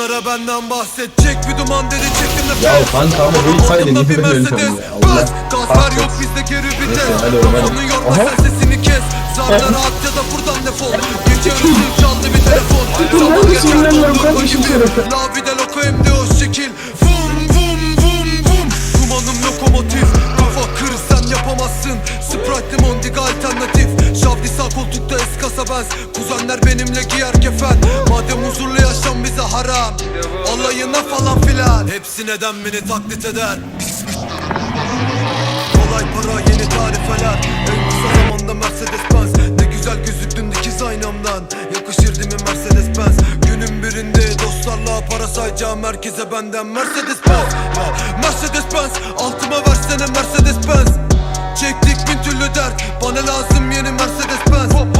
Onlara benden bahsedecek bir duman dedi çektim de Ya kanka ama bu hikayeyle niye böyle yöntem ya? Allah Bas gaz ver kahretsin. yok bizde geri vites. Kafanı yorma sen sesini kes. Zarlara at ya da buradan defol. Gece yarısı çaldı bir telefon. Zaman geçer sinirleniyorum doldu kardeşim gibi şerefe. La bir de loko hem de o şekil. Vum vum vum vum. Dumanım lokomotif. Kafa kır sen yapamazsın Sprite Mondiga alternatif. Şavdi sağ koltukta benz Kuzenler benimle giyer kefen. Madem huzurlu yaşam bize haram. Alayına falan filan. Hepsi neden beni taklit eder? Kolay para yeni tarifeler. En kısa zamanda Mercedes Benz Ne güzel gözüktün dikiz aynamdan. Yakışır mi Mercedes Benz Günün birinde dostlarla para sayacağım. Herkese benden Mercedes Benz Mercedes Benz Altıma versene Mercedes Benz Çektik bin türlü dert. Bana lazım yeni Mercedes Benz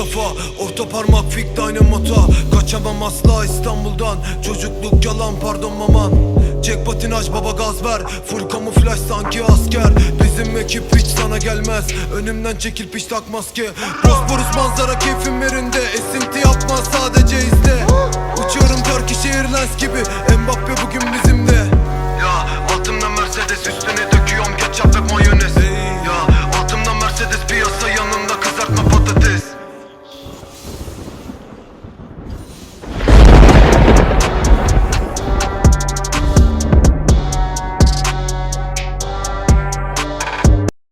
kafa. Orta parmak fik dynamota. Kaçamam asla İstanbul'dan. Çocukluk yalan pardon maman. Çek patinaj baba gaz ver. Full kamuflaj sanki asker. Bizim ekip hiç sana gelmez. Önümden çekil piş tak maske. Bosporus manzara keyfim yerinde. Esinti yapma sadece izle. Uçuyorum Turkish Airlines gibi